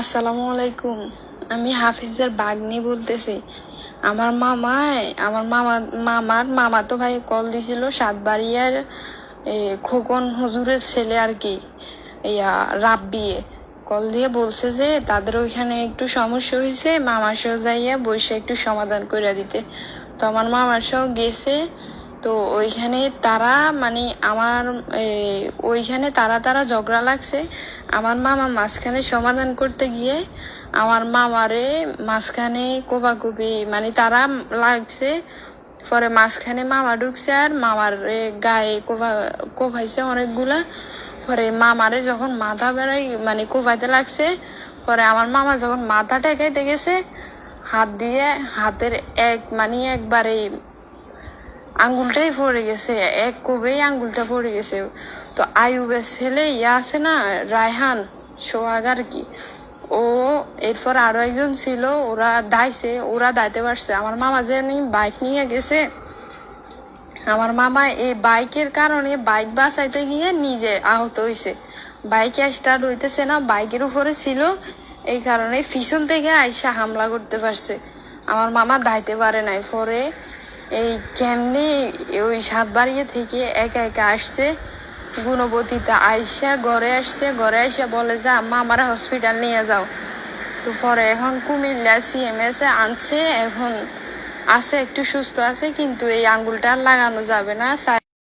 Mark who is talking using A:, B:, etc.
A: আসসালামু আলাইকুম। আমি হাফিজের বাগনি বলতেছি। আমার মামায় আমার মামা, মামার মামাতো ভাই কল দিছিল সাতবাড়িয়ার খোকন হুজুরের ছেলে আর কি, ইয়া, রাব্বিয়ে। কল দিয়ে বলছে যে, তাদের ওইখানে একটু সমস্যা হয়েছে মামার সহ যাইয়া বসে একটু সমাধান করে দিতে। তো আমার মামার সহ গেছে তো ওইখানে তারা মানে আমার ওইখানে তারা তারা ঝগড়া লাগছে। আমার মামা মাঝখানে সমাধান করতে গিয়ে আমার মামারে মাঝখানে কোপাকুপি মানে তারা লাগছে। পরে মাঝখানে মামা ঢুকছে আর মামার গায়ে কোপা, কোপাইছে অনেকগুলা। পরে মামারে যখন মাথা বেড়াই মানে কোপাইতে লাগছে, পরে আমার মামা যখন মাথা টেকাইতে গেছে, হাত দিয়ে হাতের এক মানে একবারে আঙ্গুলটাই পড়ে গেছে, এক কোবেই আঙ্গুলটা পড়ে গেছে। তো আয়ুবের ছেলে ইয়া আছে না, রায়হান সোহাগ আর কি? ও এরপর আরও একজন ছিল, ওরা দাইছে, ওরা দাইতে পারছে। আমার মামা যে বাইক নিয়ে গেছে। আমার মামা এই বাইকের কারণে বাইক বাঁচাইতে গিয়ে নিজে আহত হয়েছে বাইকে স্টার্ট হইতেছে না, বাইকের উপরে ছিল। এই কারণে পিছন থেকে আইসা হামলা করতে পারছে। আমার মামা দাইতে পারে নাই। পরে এই কেমনি ওই সাত বাড়িয়ে থেকে একা একা আসছে? গুণবতীতে আইসা ঘরে আসছে, ঘরে আসে বলে যে, আম্মা, আমার হসপিটাল নিয়ে যাও। তো পরে এখন কুমিল্লা সিএমএস আনছে, এখন আছে, একটু সুস্থ আছে, কিন্তু এই আঙ্গুলটা লাগানো যাবে না।